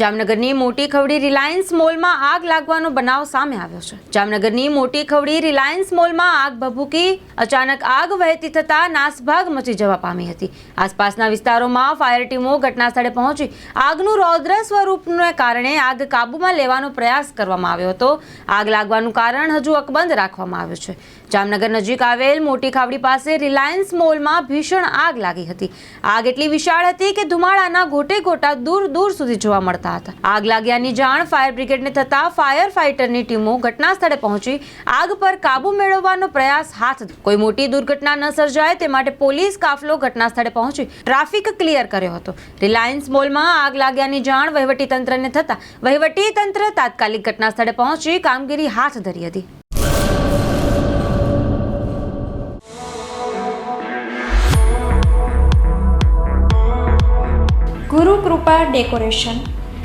જામનગરની મોટી ખવડી રિલાયન્સ મોલમાં આગ લાગવાનો બનાવ સામે આવ્યો છે. જામનગરની મોટી ખવડી રિલાયન્સ મોલમાં આગ ભભૂકી અચાનક આગ વહેતી થતા નાસભાગ મચી જવા પામી હતી. આસપાસના વિસ્તારોમાં ફાયર ટીમો ઘટના સ્થળે પહોંચી આગનું રૌદ્ર સ્વરૂપને કારણે આગ કાબૂમાં લેવાનો પ્રયાસ કરવામાં આવ્યો હતો. આગ લાગવાનું કારણ હજુ અકબંધ રાખવામાં આવ્યું છે. જામનગર નજીક આવેલ મોટી ખાવડી પાસે રિલાયન્સ મોલમાં ભીષણ આગ લાગી હતી. આગ એટલી વિશાળ હતી કે ધુમાડાના ગોટે ગોટા દૂર દૂર સુધી જોવા મળતા હતા આગ લાગ્યાની જાણ ફાયર બ્રિગેડને થતા ફાયર ફાઇટરની ટીમો ઘટના સ્થળે પહોંચી. આગ પર કાબુ મેળવવાનો પ્રયાસ હાથ કોઈ મોટી દુર્ઘટના ન સર્જાય તે માટે પોલીસ કાફલો ઘટના સ્થળે પહોંચી ટ્રાફિક ક્લિયર કર્યો હતો. રિલાયન્સ મોલમાં આગ લાગ્યાની જાણ વહીવટી તંત્રને થતા વહીવટી તંત્ર તાત્કાલિક ઘટના સ્થળે પહોંચી કામગીરી હાથ ધરી હતી. ગુરુ કૃપા ડેકોરેશન